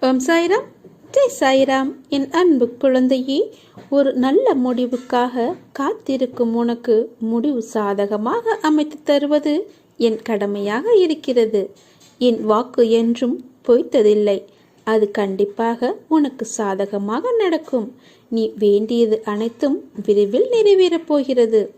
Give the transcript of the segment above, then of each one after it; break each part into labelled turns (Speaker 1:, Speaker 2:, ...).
Speaker 1: ஓம் சாய்ராம். ஜெய் சாய்ராம். என் அன்பு குழந்தையே ஒரு நல்ல முடிவுக்காக காத்திருக்கும் உனக்கு முடிவு சாதகமாக அமைத்து தருவது என் கடமையாக இருக்கிறது. என் வாக்கு என்றும் பொய்த்ததில்லை. அது கண்டிப்பாக உனக்கு சாதகமாக நடக்கும். நீ வேண்டியது அனைத்தும் விரைவில் நிறைவேறப் போகிறது.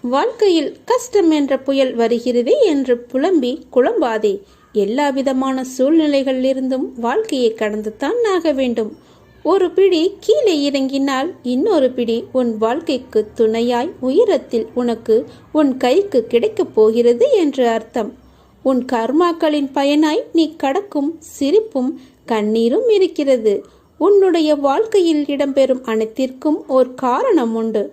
Speaker 1: வாழ்க்கையில் கஷ்டம் என்ற புயல் வருகிறதே என்று புலம்பி குழம்பாதே. எல்லா விதமான சூழ்நிலைகளிலிருந்தும் வாழ்க்கையை கடந்துதான் ஆக வேண்டும். ஒரு பிடி கீழே இறங்கினால் இன்னொரு பிடி உன் வாழ்க்கைக்கு துணையாய் உயரத்தில் உனக்கு உன் கைக்கு கிடைக்கப் போகிறது என்று அர்த்தம். உன் கர்மாக்களின் பயனாய் நீ கடக்கும் சிரிப்பும் கண்ணீரும் இருக்கிறது. உன்னுடைய வாழ்க்கையில் இடம்பெறும் அனைத்திற்கும் ஒரு காரணம் உண்டு.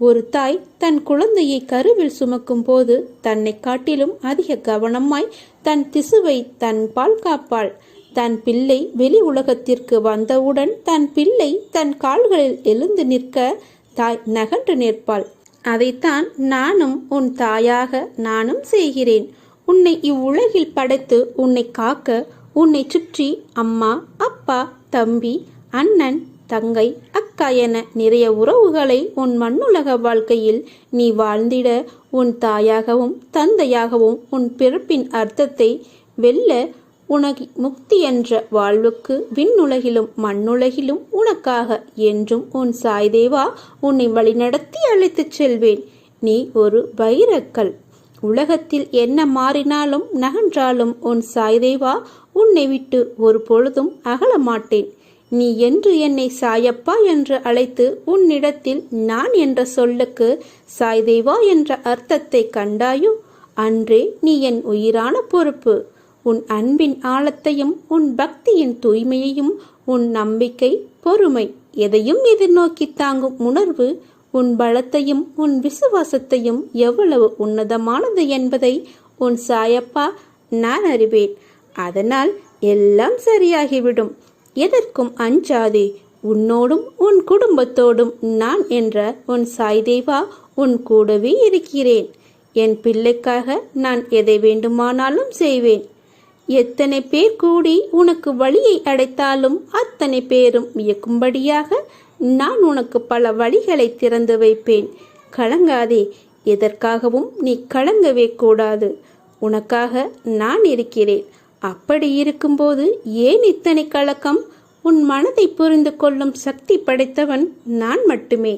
Speaker 1: ஒரு தாய் தன் குழந்தையை கருவில் சுமக்கும் போது தன்னை காட்டிலும் அதிக கவனமாய் தன் திசுவை தன் பால் காப்பாள். தன் பிள்ளை வெளி உலகத்திற்கு வந்தவுடன் தன் பிள்ளை தன் கால்களில் எழுந்து நிற்க தாய் நகன்று நிற்பாள். அதைத்தான் நானும் உன் தாயாக நானும் செய்கிறேன். உன்னை இவ்வுலகில் படைத்து உன்னை காக்க உன்னை சுற்றி அம்மா அப்பா தம்பி அண்ணன் தங்கை அக்கா என நிறைய உறவுகளை உன் மண்ணுலக வாழ்க்கையில் நீ வாழ்ந்திட உன் தாயாகவும் தந்தையாகவும் உன் பிறப்பின் அர்த்தத்தை வெல்ல உனக்கு முக்தி என்ற வாழ்வுக்கு விண்ணுலகிலும் மண்ணுலகிலும் உனக்காக என்றும் உன் சாய்தேவா உன்னை வழிநடத்தி அழைத்துச் செல்வேன். நீ ஒரு வைரக்கல். உலகத்தில் என்ன மாறினாலும் நகன்றாலும் உன் சாய்தேவா உன்னை விட்டு ஒரு பொழுதும் அகல மாட்டேன். நீ என்று என்னை சாயப்பா என்று அழைத்து உன்னிடத்தில் நான் என்ற சொல்லுக்கு சாய்தேவா என்ற அர்த்தத்தை கண்டாயோ? அன்றே நீ என் உயிரான பொறுப்பு. உன் அன்பின் ஆழத்தையும் உன் பக்தியின் தூய்மையையும் உன் நம்பிக்கை பொறுமை எதையும் எதிர்நோக்கி தாங்கும் உணர்வு உன் பலத்தையும் உன் விசுவாசத்தையும் எவ்வளவு உன்னதமானது என்பதை உன் சாயப்பா நான் அறிவேன். அதனால் எல்லாம் சரியாகிவிடும். எதற்கும் அஞ்சாதே. உன்னோடும் உன் குடும்பத்தோடும் நான் என்ற உன் சாய்தேவா உன் கூடவே இருக்கிறேன். என் பிள்ளைக்காக நான் எதை வேண்டுமானாலும் செய்வேன். எத்தனை பேர் கூடி உனக்கு வழியை அடைத்தாலும் அத்தனை பேரும் வியக்கும்படியாக நான் உனக்கு பல வழிகளை திறந்து வைப்பேன். கலங்காதே. எதற்காகவும் நீ கலங்கவே கூடாது. உனக்காக நான் இருக்கிறேன். அப்படி இருக்கும்போது ஏன் இத்தனை கலக்கம்? உன் மனதை புரிந்து கொள்ளும் சக்தி படைத்தவன் நான் மட்டுமே.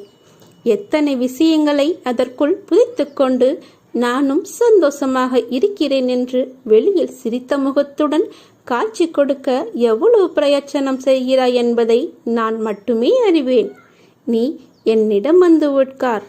Speaker 1: எத்தனை விஷயங்களை அதற்குள் புதைத்துக்கொண்டு நானும் சந்தோஷமாக இருக்கிறேன் என்று வெளியில் சிரித்த முகத்துடன் காட்சி கொடுக்க எவ்வளவு பிரயச்சனம் செய்கிறாய் என்பதை நான் மட்டுமே அறிவேன். நீ என்னிடம் வந்து உட்கார்.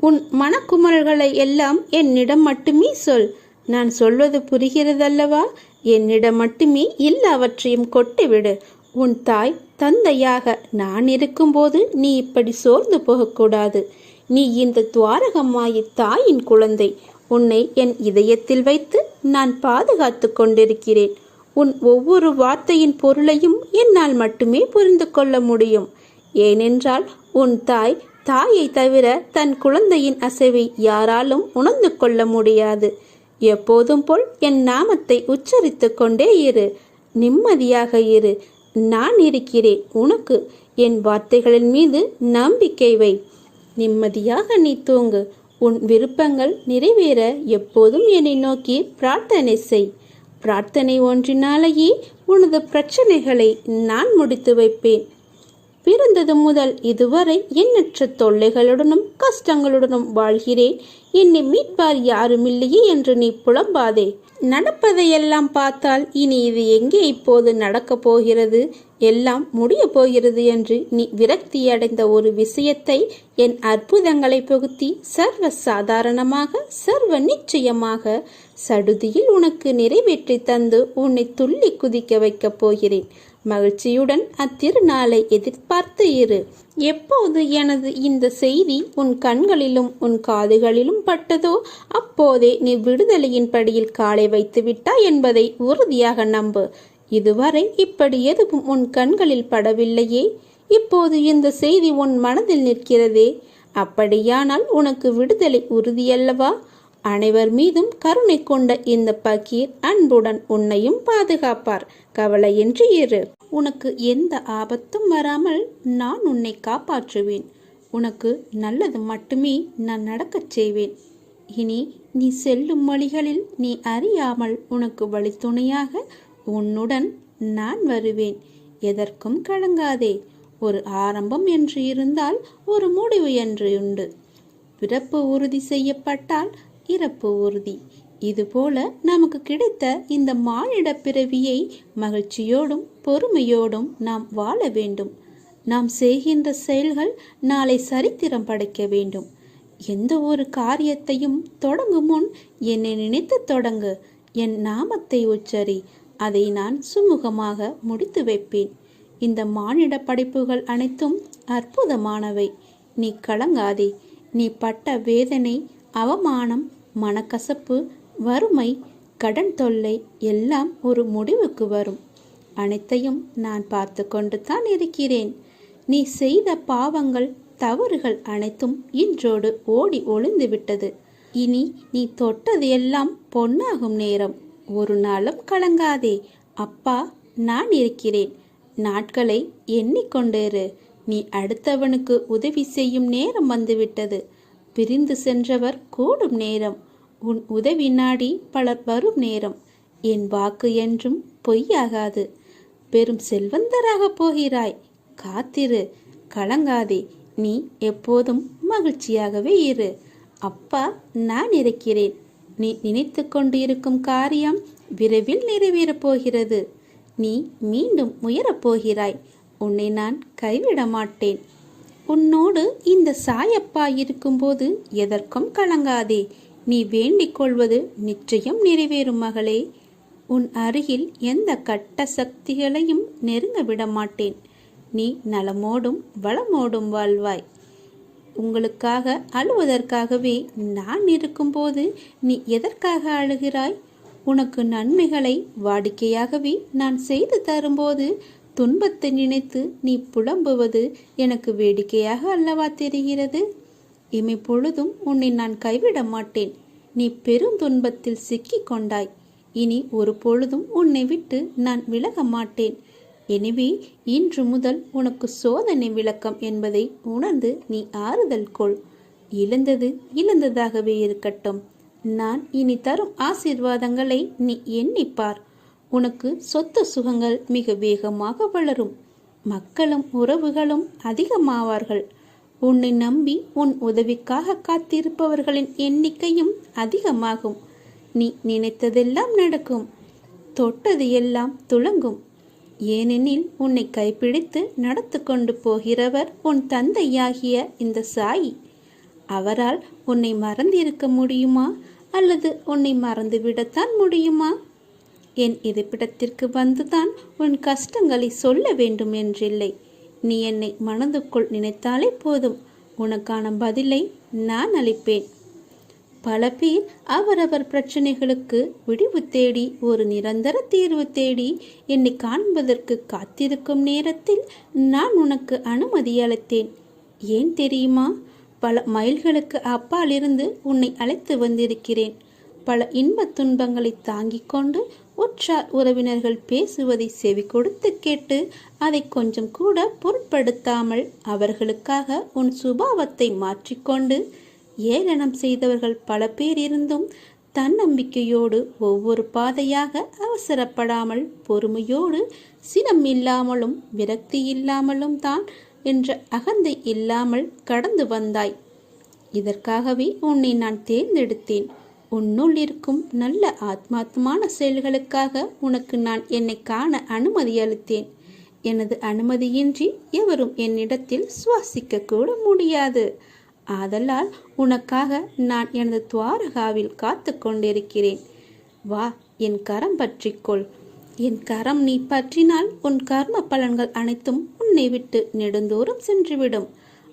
Speaker 1: உன் மனக்குமரல்களை எல்லாம் என்னிடம் மட்டுமே சொல். நான் சொல்வது புரிகிறதல்லவா? என்னிடம் மட்டுமே எல்லாவற்றையும் கொட்டிவிடு. உன் தாய் தந்தையாக நான் இருக்கும்போது நீ இப்படி சோர்ந்து போகக்கூடாது. நீ இந்த துவாரகமாயி தாயின் குழந்தை. உன்னை என் இதயத்தில் வைத்து நான் பாதுகாத்து கொண்டிருக்கிறேன். உன் ஒவ்வொரு வார்த்தையின் பொருளையும் என்னால் மட்டுமே புரிந்து கொள்ள முடியும். ஏனென்றால் உன் தாய் தாயை தவிர தன் குழந்தையின் அசைவை யாராலும் உணர்ந்து கொள்ள முடியாது. எப்போதும் போல் என் நாமத்தை உச்சரித்து கொண்டே இரு. நிம்மதியாக இரு. நான் இருக்கிறேன். உனக்கு என் வார்த்தைகளின் மீது நம்பிக்கை வை. நிம்மதியாக நீ தூங்கு. உன் விருப்பங்கள் நிறைவேற. எப்போதும் என்னை நோக்கி பிரார்த்தனை செய். பிரார்த்தனை ஒன்றினாலேயே உனது பிரச்சனைகளை நான் முடித்து வைப்பேன். பிறந்தது முதல் இதுவரை எண்ணற்ற தொல்லைகளுடனும் கஷ்டங்களுடனும் வாழ்கிறேன். என்னை மீட்பார் யாருமில்லையே என்று நீ புலம்பாதே. நடப்பதையெல்லாம் பார்த்தால் இனி இது எங்கே இப்போது நடக்கப் போகிறது? எல்லாம் முடிய போகிறது என்று நீ விரக்தியடைந்த ஒரு விஷயத்தை என் அற்புதங்களை புகுத்தி சர்வ சாதாரணமாக சர்வ நிச்சயமாக சடுதியில் உனக்கு நிறைவேற்றி தந்து உன்னை துள்ளி குதிக்க வைக்கப் போகிறேன். மகிழ்ச்சியுடன் அத்திருநாளை எதிர்பார்த்து இரு. எப்போது எனது இந்த செய்தி உன் கண்களிலும் உன் காதுகளிலும் பட்டதோ அப்போதே நீ விடுதலையின் படியில் காலை வைத்து விட்டாய் என்பதை உறுதியாக நம்பு. இதுவரை இப்படி எதுவும் உன் கண்களில் படவில்லையே. இப்போது இந்த செய்தி உன் மனதில் நிற்கிறதே. அப்படியானால் உனக்கு விடுதலை உறுதியல்லவா? அனைவர் மீதும் கருணை கொண்ட இந்த பகீர் அன்புடன் உன்னையும் பாதுகாப்பார். கவலையின்றி இரு. உனக்கு எந்த ஆபத்தும் வராமல் நான் உன்னை காப்பாற்றுவேன். உனக்கு நல்லது மட்டுமே நான் நடக்கச் செய்வேன். இனி நீ செல்லும் வழிகளில் நீ அறியாமல் உனக்கு வழித்துணையாக உன்னுடன் நான் வருவேன். எதற்கும் கலங்காதே. ஒரு ஆரம்பம் என்று இருந்தால் ஒரு முடிவு என்று உண்டு. பிறப்பு உறுதி செய்யப்பட்டால் இறப்பு உறுதி. இதுபோல நமக்கு கிடைத்த இந்த மானிட பிறவியை மகிழ்ச்சியோடும் பொறுமையோடும் நாம் வாழ வேண்டும். நாம் செய்கின்ற செயல்கள் நாளை சரித்திரம் படைக்க வேண்டும். எந்த ஒரு காரியத்தையும் தொடங்கும் முன் என்னை நினைத்து தொடங்கு. என் நாமத்தை உச்சரி. அதை நான் சுமூகமாக முடித்து வைப்பேன். இந்த மானிட படைப்புகள் அனைத்தும் அற்புதமானவை. நீ கலங்காதே. நீ பட்ட வேதனை அவமானம் மனக்கசப்பு வறுமை கடன் தொல்லை எல்லாம் ஒரு முடிவுக்கு வரும். அனைத்தையும் நான் பார்த்து கொண்டு தான் இருக்கிறேன். நீ செய்த பாவங்கள் தவறுகள் அனைத்தும் இன்றோடு ஓடி ஒளிந்து விட்டது. இனி நீ தொட்டது எல்லாம் பொன்னாகும் நேரம். ஒரு நாளும் கலங்காதே. அப்பா நான் இருக்கிறேன். நாட்களை எண்ணிக்கொண்டேரு நீ அடுத்தவனுக்கு உதவி செய்யும் நேரம் வந்துவிட்டது. பிரிந்து சென்றவர் கூடும் நேரம். உன் உதவி நாடி பலர் வரும் நேரம். என் வாக்கு என்றும் பொய்யாகாது. பெரும் செல்வந்தராக போகிறாய். காத்திரு. கலங்காதே. நீ எப்போதும் மகிழ்ச்சியாகவே இரு. அப்பா நான் இருக்கிறேன். நீ நினைத்து கொண்டிருக்கும் காரியம் விரைவில் நிறைவேறப் போகிறது. நீ மீண்டும் உயரப் போகிறாய். உன்னை நான் கைவிட மாட்டேன். உன்னோடு இந்த சாயப்பா இருக்கும்போது எதற்கும் கலங்காதே. நீ வேண்டிக் கொள்வது நிச்சயம் நிறைவேறும் மகளே. உன் அருகில் எந்த கட்ட சக்திகளையும் நெருங்க விட மாட்டேன் நீ நலமோடும் வளமோடும் வாழ்வாய். உங்களுக்காக அழுவதற்காகவே நான் இருக்கும்போது நீ எதற்காக அழுகிறாய்? உனக்கு நன்மைகளை வாடிக்கையாகவே நான் செய்து தரும்போது துன்பத்தை நினைத்து நீ புலம்புவது எனக்கு வேடிக்கையாக அல்லவா தெரிகிறது? இமை பொழுதும் உன்னை நான் கைவிட மாட்டேன். நீ பெரும் துன்பத்தில் சிக்கிக் கொண்டாய். இனி ஒரு பொழுதும் உன்னை விட்டு நான் விலக மாட்டேன். எனவே இன்று முதல் உனக்கு சோதனை விளக்கம் என்பதை உணர்ந்து நீ ஆறுதல் கொள். இழந்தது இழந்ததாகவே இருக்கட்டும். நான் இனி தரும் ஆசீர்வாதங்களை நீ எண்ணிப்பார் உனக்கு சொத்து சுகங்கள் மிக வேகமாக வளரும். மக்களும் உறவுகளும் அதிகமாவார்கள். உன்னை நம்பி உன் உதவிக்காக காத்திருப்பவர்களின் எண்ணிக்கையும் அதிகமாகும். நீ நினைத்ததெல்லாம் நடக்கும். தொட்டது எல்லாம் துளங்கும். ஏனெனில் உன்னை கைப்பிடித்து நடத்து கொண்டு போகிறவர் உன் தந்தையாகிய இந்த சாயி. அவரால் உன்னை மறந்திருக்க முடியுமா? அல்லது உன்னை மறந்துவிடத்தான் முடியுமா? என் இருப்பிடத்திற்கு வந்துதான் உன் கஷ்டங்களை சொல்ல வேண்டும் என்றில்லை. நீ என்னை மனதுக்குள் நினைத்தாலே போதும். உனக்கான பதிலை நான் அளிப்பேன். பல பேர் அவரவர் பிரச்சனைகளுக்கு விடிவு தேடி ஒரு நிரந்தர தீர்வு தேடி என்னை காண்பதற்கு காத்திருக்கும் நேரத்தில் நான் உனக்கு அனுமதி அளித்தேன். ஏன் தெரியுமா? பல மைல்களுக்கு அப்பாலிருந்து உன்னை அழைத்து வந்திருக்கிறேன். பல இன்பத் துன்பங்களை தாங்கிக் கொண்டு உற்றார் உறவினர்கள் பேசுவதை செவி கொடுத்து கேட்டு அதை கொஞ்சம் கூட பொருட்படுத்தாமல் அவர்களுக்காக உன் சுபாவத்தை மாற்றிக்கொண்டு ஏளனம் செய்தவர்கள் பல பேர் இருந்தும் தன்னம்பிக்கையோடு ஒவ்வொரு பாதையாக அவசரப்படாமல் பொறுமையோடு சினம் இல்லாமலும் விரக்தி இல்லாமலும் தான் என்ற அகந்தை இல்லாமல் கடந்து வந்தாய். இதற்காகவே உன்னை நான் தேர்ந்தெடுத்தேன். உன்னுள் இருக்கும் நல்ல ஆத்மாத்மான செயல்களுக்காக உனக்கு நான் என்னை காண அனுமதி அளித்தேன். எனது அனுமதியின்றி எவரும் என்னிடத்தில் சுவாசிக்க கூட முடியாது. ஆதலால் உனக்காக நான் எனது துவாரகாவில் காத்து கொண்டிருக்கிறேன். வா என் கரம் பற்றிக்கொள் என் கரம் நீ பற்றினால் உன் கர்ம பலன்கள் அனைத்தும் உன்னை விட்டு நெடுந்தோறும் சென்றுவிடும்.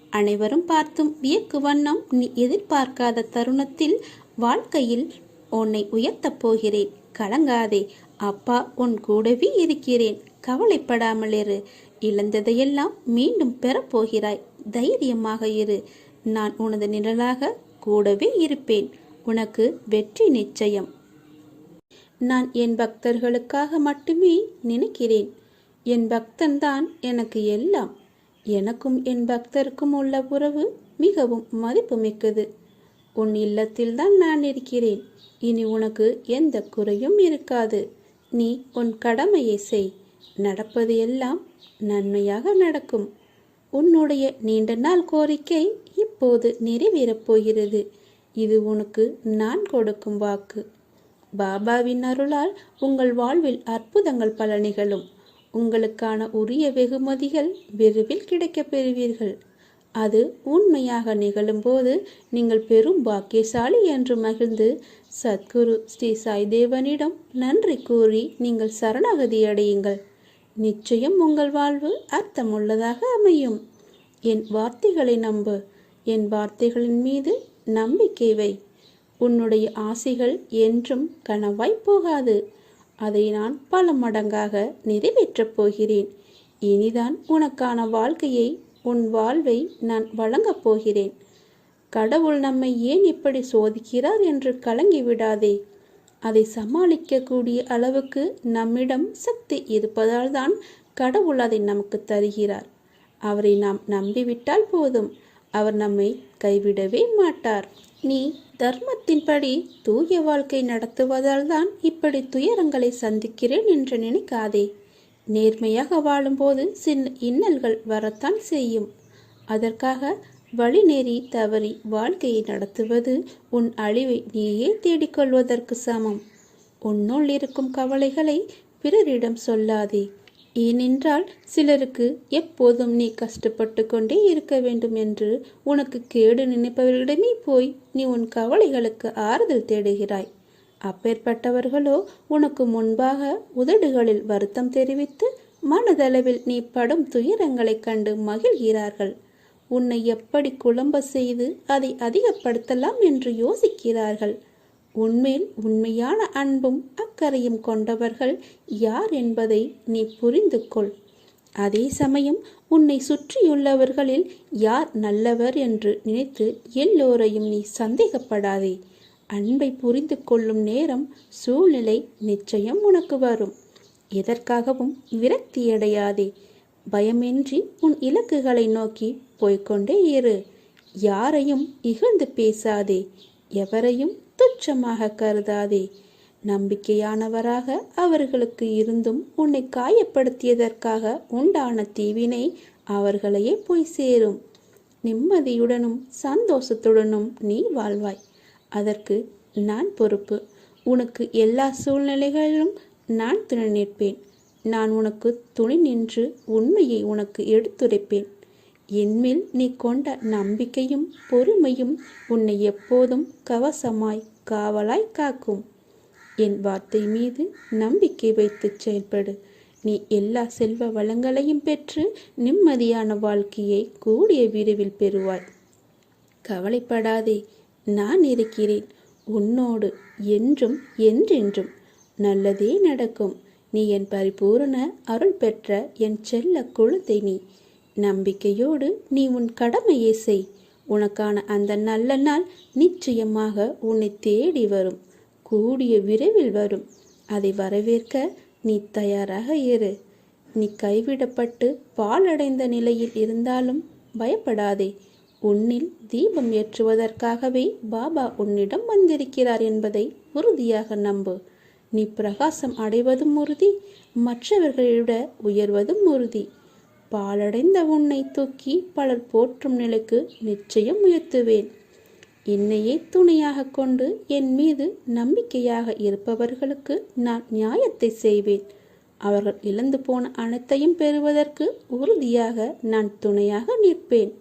Speaker 1: அனைவரும் பார்த்தும் வியக்கு வண்ணம் நீ எதிர்பார்க்காத தருணத்தில் வாழ்க்கையில் உன்னை உயர்த்தப் போகிறேன். கலங்காதே. அப்பா உன் கூடவே இருக்கிறேன். கவலைப்படாமல் இரு. இழந்ததையெல்லாம் மீண்டும் பெறப்போகிறாய் தைரியமாக இரு. நான் உனது நிழலாக கூடவே இருப்பேன். உனக்கு வெற்றி நிச்சயம். நான் என் பக்தர்களுக்காக மட்டுமே நினைக்கிறேன். என் பக்தன்தான் எனக்கு எல்லாம். எனக்கும் என் பக்தருக்கும் உள்ள உறவு மிகவும் மதிப்புமிக்கது. உன் இல்லத்தில்தான் நான் இருக்கிறேன். இனி உனக்கு எந்த குறையும் இருக்காது. நீ உன் கடமையை செய். நடப்பது எல்லாம் நன்மையாக நடக்கும். உன்னுடைய நீண்ட நாள் கோரிக்கை இப்போது நிறைவேறப் போகிறது. இது உனக்கு நான் கொடுக்கும் வாக்கு. பாபாவின் அருளால் உங்கள் வாழ்வில் அற்புதங்கள் பல நிகழும். உங்களுக்கான உரிய வெகுமதிகள் விரைவில் கிடைக்கப் பெறுவீர்கள். அது உண்மையாக நிகழும்போது நீங்கள் பெரும் பாக்கியசாலி என்று மகிழ்ந்து சத்குரு ஸ்ரீ சாய்தேவனிடம் நன்றி கூறி நீங்கள் சரணாகதி அடையுங்கள். நிச்சயம் உங்கள் வாழ்வு அர்த்தமுள்ளதாக அமையும். என் வார்த்தைகளை நம்பு. என் வார்த்தைகளின் மீது நம்பிக்கை வை. உன்னுடைய ஆசைகள் என்றும் கனவாய் போகாது. அதை நான் பல மடங்காக நிறைவேற்றப் போகிறேன். இனிதான் உனக்கான வாழ்க்கையை உன் வாழ்வை நான் வழங்கப் போகிறேன். கடவுள் நம்மை ஏன் இப்படி சோதிக்கிறார் என்று கலங்கி விடாதே. அதை சமாளிக்கக்கூடிய அளவுக்கு நம்மிடம் சக்தி இருப்பதால் தான் கடவுள் அதை நமக்கு தருகிறார். அவரை நாம் நம்பிவிட்டால் போதும். அவர் நம்மை கைவிடவே மாட்டார். நீ தர்மத்தின்படி தூய வாழ்க்கை நடத்துவதால் தான் இப்படி துயரங்களை சந்திக்கிறேன் என்று நினைக்காதே. நேர்மையாக வாழும்போது சின்ன இன்னல்கள் வரத்தான் செய்யும். அதற்காக வழிநேறி தவறி வாழ்க்கையை நடத்துவது உன் அழிவை நீயே தேடிக்கொள்வதற்கு சமம். உன்னுள் இருக்கும் கவலைகளை பிறரிடம் சொல்லாதே. ஏனென்றால் சிலருக்கு எப்போதும் நீ கஷ்டப்பட்டு கொண்டே இருக்க வேண்டும் என்று உனக்கு கேடு நினைப்பவர்களிடமே போய் நீ உன் கவலைகளுக்கு ஆறுதல் தேடுகிறாய். அப்பேற்பட்டவர்களோ உனக்கு முன்பாக உதடுகளில் வருத்தம் தெரிவித்து மனதளவில் நீ படும் துயரங்களைக் கண்டு மகிழ்கிறார்கள். உன்னை எப்படி குழம்ப செய்து அதை அதிகப்படுத்தலாம் என்று யோசிக்கிறார்கள். உன்மேல் உண்மையான அன்பும் அக்கறையும் கொண்டவர்கள் யார் என்பதை நீ புரிந்து கொள் அதே சமயம் உன்னை சுற்றியுள்ளவர்களில் யார் நல்லவர் என்று நினைத்து எல்லோரையும் நீ சந்தேகப்படாதே. அன்பை புரிந்து கொள்ளும் நேரம் சூழ்நிலை நிச்சயம் உனக்கு வரும். எதற்காகவும் விரக்தியடையாதே பயமின்றி உன் இலக்குகளை நோக்கி போய்கொண்டே இரு. யாரையும் இகழ்ந்து பேசாதே. எவரையும் துச்சமாக கருதாதே. நம்பிக்கையானவராக அவர்களுக்கு இருந்தும் உன்னை காயப்படுத்தியதற்காக உண்டான தீவினை அவர்களையே போய் சேரும். நிம்மதியுடனும் சந்தோஷத்துடனும் நீ வாழ்வாய். அதற்கு நான் பொறுப்பு. உனக்கு எல்லா சூழ்நிலைகளிலும் நான் துணை நிற்பேன். நான் உனக்கு துணை நின்று உண்மையை உனக்கு எடுத்துரைப்பேன். என்மேல் நீ கொண்ட நம்பிக்கையும் பொறுமையும் உன்னை எப்போதும் கவசமாய் காவலாய் காக்கும். என் வார்த்தை மீது நம்பிக்கை வைத்து செயல்படு. நீ எல்லா செல்வ வளங்களையும் பெற்று நிம்மதியான வாழ்க்கையை கூடிய விரைவில் பெறுவாய். கவலைப்படாதே. நான் இருக்கிறேன். உன்னோடு என்றும் என்றென்றும் நல்லதே நடக்கும். நீ என் பரிபூரண அருள் பெற்ற என் செல்ல குழந்தை நீ. நம்பிக்கையோடு நீ உன் கடமையை செய். உனக்கான அந்த நல்ல நாள் நிச்சயமாக உன்னை தேடி வரும். கூடிய விரைவில் வரும். அதை வரவேற்க நீ தயாராக இரு. நீ கைவிடப்பட்டு பாலடைந்த நிலையில் இருந்தாலும் பயப்படாதே. உன்னில் தீபம் ஏற்றுவதற்காகவே பாபா உன்னிடம் வந்திருக்கிறார் என்பதை உறுதியாக நம்பு. நீ பிரகாசம் அடைவதும் உறுதி மற்றவர்களிட உயர்வதும் உறுதி. பாலடைந்த உன்னை தூக்கி பலர் போற்றும் நிலைக்கு நிச்சயம் உயர்த்துவேன். என்னையே துணையாக கொண்டு என் மீது நம்பிக்கையாக இருப்பவர்களுக்கு நான் நியாயத்தை செய்வேன். அவர்கள் இழந்து போன அனைத்தையும் பெறுவதற்கு உறுதியாக நான் துணையாக நிற்பேன்.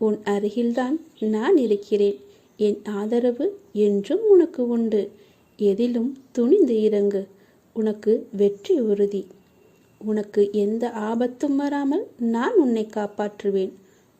Speaker 1: உன் அருகில்தான் நான் இருக்கிறேன். என் ஆதரவு என்றும் உனக்கு உண்டு. எதிலும் துணிந்து இறங்கு. உனக்கு வெற்றி உறுதி. உனக்கு எந்த ஆபத்தும் வராமல் நான் உன்னை காப்பாற்றுவேன்.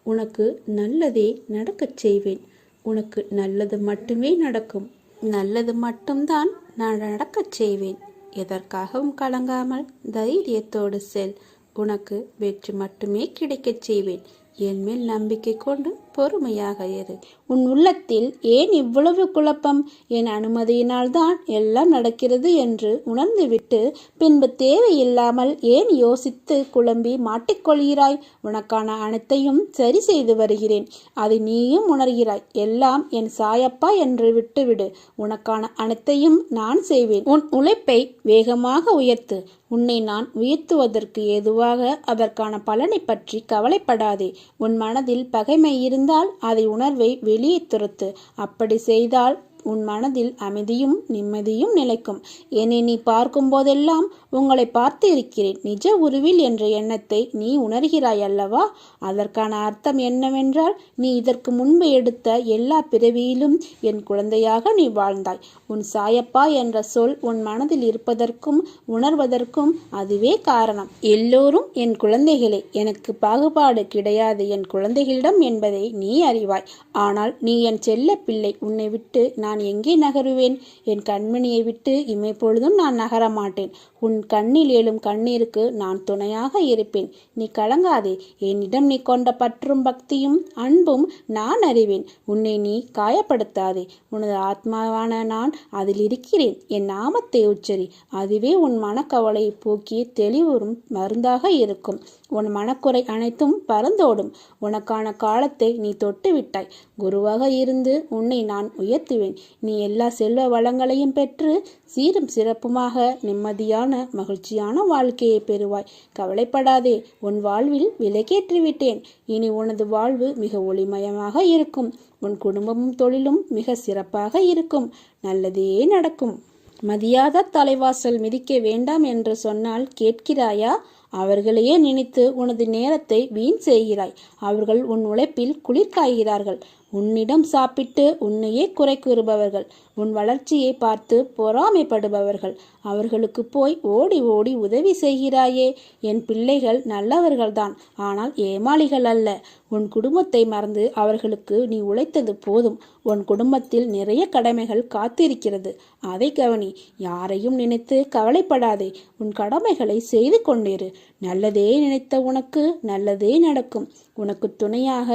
Speaker 1: உனக்கு நல்லதே நடக்கச் செய்வேன். உனக்கு நல்லது மட்டுமே நடக்கும். நல்லது மட்டும்தான் நான் நடக்கச் செய்வேன். எதற்காகவும் கலங்காமல் தைரியத்தோடு செல். உனக்கு வெற்றி மட்டுமே கிடைக்கச் செய்வேன். என் மேல் நம்பிக்கை கொண்டு பொறுமையாக இரு. உன் உள்ளத்தில் ஏன் இவ்வளவு குழப்பம்? என் அனுமதியினால்தான் எல்லாம் நடக்கிறது என்று உணர்ந்துவிட்டு பின்பு தேவையில்லாமல் ஏன் யோசித்து குழம்பி மாட்டிக்கொள்கிறாய்? உனக்கான அனைத்தையும் சரி செய்து வருகிறேன். அதை நீயும் உணர்கிறாய். எல்லாம் என் சாயப்பா என்று விட்டுவிடு. உனக்கான அனைத்தையும் நான் செய்வேன். உன் உழைப்பை வேகமாக உயர்த்து. உன்னை நான் உயர்த்துவதற்கு ஏதுவாக அதற்கான பலனை பற்றி கவலைப்படாதே. உன் மனதில் பகைமை இருந்தால் அதை உணர்வை வெளியே துரத்து. அப்படி செய்தால் உன் மனதில் அமைதியும் நிம்மதியும் நிலைக்கும். என்னை நீ பார்க்கும் போதெல்லாம் உங்களை பார்த்து இருக்கிறேன். நிஜ உருவில் என்ற எண்ணத்தை நீ உணர்கிறாய் அல்லவா? அதற்கான அர்த்தம் என்னவென்றால் நீ இதற்கு முன்பு எடுத்த எல்லா பிறவியிலும் என் குழந்தையாக நீ வாழ்ந்தாய். உன் சாயப்பா என்ற சொல் உன் மனதில் இருப்பதற்கும் உணர்வதற்கும் அதுவே காரணம். எல்லோரும் என் குழந்தைகளே எனக்கு பாகுபாடு கிடையாது என் குழந்தைகளிடம் என்பதை நீ அறிவாய். ஆனால் நீ என் செல்ல பிள்ளை உன்னை விட்டு நான் எங்கே நகருவேன்? என் கண்மணியை விட்டு இமைப்பொழுதும் நான் நகர மாட்டேன் உன் கண்ணில் எழும் கண்ணீருக்கு நான் துணையாக இருப்பேன். நீ கலங்காதே என்னிடம் நீ கொண்ட பற்றும் பக்தியும் அன்பும் நான் அறிவேன். உன்னை நீ காயப்படுத்தாதே. உனது ஆத்மாவான நான் அதில் இருக்கிறேன். என் நாமத்தை உச்சரி. அதுவே உன் மனக்கவலையை போக்கி தெளிவரும் மருந்தாக இருக்கும். உன் மனக்குறை அனைத்தும் பறந்தோடும். உனக்கான காலத்தை நீ தொட்டு விட்டாய் குருவாக இருந்து உன்னை நான் உயர்த்துவேன். நீ எல்லா செல்வ வளங்களையும் பெற்று சீரும் சிறப்புமாக நிம்மதியான மகிழ்ச்சியான வாழ்க்கையை பெறுவாய். கவலைப்படாதே. உன் வாழ்வில் விலகேற்றிவிட்டேன் இனி உனது வாழ்வு மிக ஒளிமயமாக இருக்கும். உன் குடும்பமும் தொழிலும் மிக சிறப்பாக இருக்கும். நல்லதே நடக்கும். மதியாத தலைவாசல் மிதிக்க வேண்டாம் என்று சொன்னால் கேட்கிறாயா? அவர்களையே நினைத்து உனது நேரத்தை வீண் செய்கிறாய். அவர்கள் உன் உழைப்பில் குளிர்காய்கிறார்கள் உன்னிடம் சாப்பிட்டு உன்னையே குறை கூறுபவர்கள் உன் வளர்ச்சியை பார்த்து பொறாமைப்படுபவர்கள். அவர்களுக்கு போய் ஓடி ஓடி உதவி செய்கிறாயே. என் பிள்ளைகள் நல்லவர்கள்தான் ஆனால் ஏமாளிகள் அல்ல. உன் குடும்பத்தை மறந்து அவர்களுக்கு நீ உழைத்தது போதும். உன் குடும்பத்தில் நிறைய கடமைகள் காத்திருக்கிறது. அதை கவனி. யாரையும் நினைத்து கவலைப்படாதே. உன் கடமைகளை செய்து கொண்டிரு. நல்லதே நினைத்த உனக்கு நல்லதே நடக்கும். உனக்கு துணையாக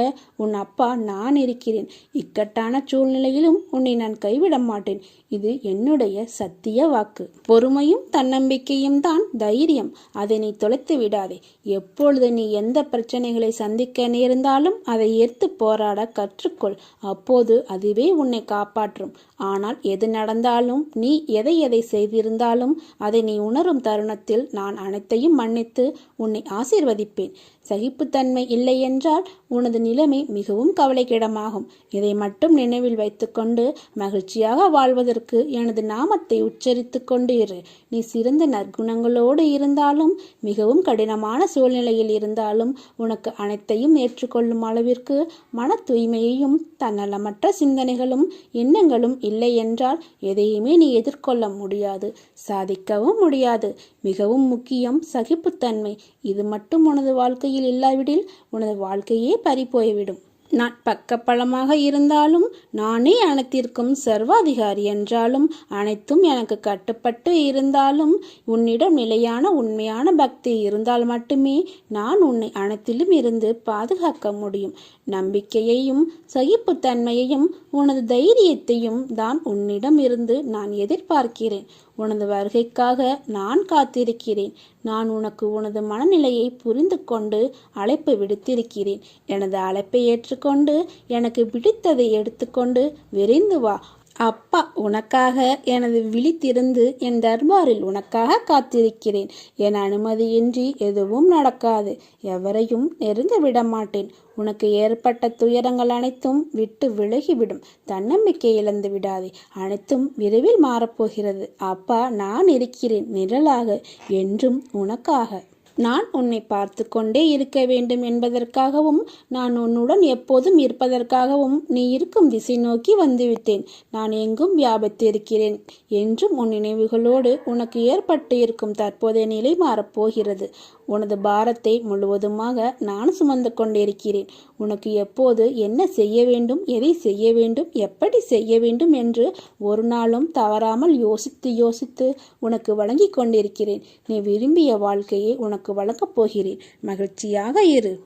Speaker 1: உன் அப்பா நான் இருக்கிறேன். இக்கட்டான சூழ்நிலையிலும் உன்னை நான் கைவிட மாட்டேன் இது என்னுடைய சத்திய வாக்கு. பொறுமையும் தன்னம்பிக்கையும் தான் தைரியம். அதை நீ தொலைத்து விடாதே. எப்பொழுது நீ எந்த பிரச்சனைகளை சந்திக்க நேர்ந்தாலும் அதை ஏற்று போராட கற்றுக்கொள். அப்போது அதுவே உன்னை காப்பாற்றும். ஆனால் எது நடந்தாலும் நீ எதை எதை செய்திருந்தாலும் அதை நீ உணரும் தருணத்தில் நான் அனைத்தையும் மன்னித்து உன்னை ஆசீர்வதிப்பேன். சகிப்புத்தன்மை இல்லை என்றால் உனது நிலைமை மிகவும் கவலைக்கிடமாகும். இதை மட்டும் நினைவில் வைத்துக்கொண்டு மகிழ்ச்சியாக வாழ்வதற்கு எனது நாமத்தை உச்சரித்து கொண்டு இரு நீ சிறந்த நற்குணங்களோடு இருந்தாலும் மிகவும் கடினமான சூழ்நிலையில் இருந்தாலும் உனக்கு அனைத்தையும் ஏற்றுக்கொள்ளும் அளவிற்கு மன தூய்மையையும் தன்னலமற்ற சிந்தனைகளும் எண்ணங்களும் இல்லை என்றால் எதையுமே நீ எதிர்கொள்ள முடியாது. சாதிக்கவும் முடியாது. மிகவும் முக்கியம் சகிப்புத்தன்மை. இது மட்டும் உனது வாழ்க்கையில் இல்லாவிடில் உனது வாழ்க்கையே பறிபோய்விடும். நான் பக்கப்பழமாக இருந்தாலும் நானே அனைத்திற்கும் சர்வாதிகாரி என்றாலும் அனைத்தும் எனக்கு கட்டுப்பட்டு இருந்தாலும் உன்னிடம் நிலையான உண்மையான பக்தி இருந்தால் மட்டுமே நான் உன்னை அனைத்திலும் இருந்து பாதுகாக்க முடியும். நம்பிக்கையையும் சகிப்புத்தன்மையையும் உனது தைரியத்தையும் தான் உன்னிடம் இருந்து நான் எதிர்பார்க்கிறேன். உனது வருகைக்காக நான் காத்திருக்கிறேன். நான் உனக்கு உனது மனநிலையை புரிந்து கொண்டு அழைப்பு விடுத்திருக்கிறேன். எனது அழைப்பை ஏற்றுக்கொண்டு எனக்கு பிடித்ததை எடுத்துக்கொண்டு விரைந்து வா. அப்பா உனக்காக எனது விழித்திருந்து என் தர்பாரில் உனக்காக காத்திருக்கிறேன். என் அனுமதியின்றி எதுவும் நடக்காது. எவரையும் நெருங்க விட மாட்டேன் உனக்கு ஏற்பட்ட துயரங்கள் அனைத்தும் விட்டு விலகிவிடும். தன்னம்பிக்கை இழந்து விடாதே. அனைத்தும் விரைவில் மாறப்போகிறது. அப்பா நான் இருக்கிறேன். நிழலாக. என்றும் உனக்காக. நான் உன்னை பார்த்து கொண்டே இருக்க வேண்டும் என்பதற்காகவும் நான் உன்னுடன் எப்போதும் இருப்பதற்காகவும் நீ இருக்கும் திசை நோக்கி வந்துவிட்டேன். நான் எங்கும் வியாபித்திருக்கிறேன் என்றும் உன் நினைவுகளோடு உனக்கு ஏற்பட்டு இருக்கும் தற்போதைய நிலை மாறப்போகிறது உனது பாரத்தை முழுவதுமாக நான் சுமந்து கொண்டிருக்கிறேன். உனக்கு எப்போது என்ன செய்ய வேண்டும் எதை செய்ய வேண்டும் எப்படி செய்ய வேண்டும் என்று ஒரு நாளும் தவறாமல் யோசித்து யோசித்து உனக்கு வழங்கி கொண்டிருக்கிறேன். நீ விரும்பிய வாழ்க்கையை உனக்கு வழங்கப் போகிறேன். மகிழ்ச்சியாக இரு.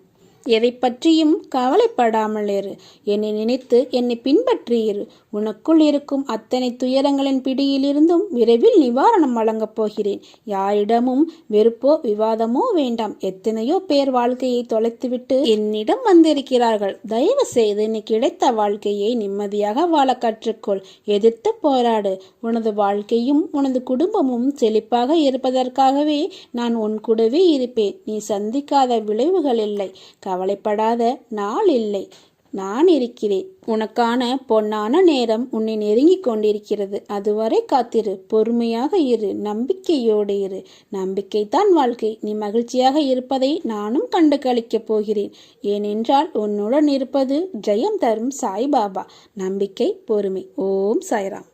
Speaker 1: எதை பற்றியும் கவலைப்படாமல் இரு. என்னை நினைத்து என்னை பின்பற்றி இரு. உனக்குள் இருக்கும் அத்தனை துயரங்களின் பிடியிலிருந்தும் விரைவில் நிவாரணம் வழங்கப் போகிறேன். யாரிடமும் வெறுப்போ விவாதமோ வேண்டாம். எத்தனையோ பேர் வாழ்க்கையை தொலைத்துவிட்டு என்னிடம் வந்திருக்கிறார்கள். தயவு செய்து நீ கிடைத்த வாழ்க்கையை நிம்மதியாக வாழ கற்றுக்கொள். எதிர்த்து போராடு. உனது வாழ்க்கையும் உனது குடும்பமும் செழிப்பாக இருப்பதற்காகவே நான் உன் கூடவே இருப்பேன். நீ சந்திக்காத விளைவுகள் இல்லை. கவலைப்படாத. நாள் இல்லை. நான் இருக்கிறேன். உனக்கான பொன்னான நேரம் உன்னை நெருங்கிக் கொண்டிருக்கிறது. அதுவரை காத்திரு. பொறுமையாக இரு. நம்பிக்கையோடு இரு. நம்பிக்கைதான் வாழ்க்கை. நீ மகிழ்ச்சியாக இருப்பதை நானும் கண்டு கழிக்கப் போகிறேன். ஏனென்றால் உன்னுடன் இருப்பது ஜெயம் தரும் சாய்பாபா. நம்பிக்கை பொறுமை. ஓம் சாய்ராம்.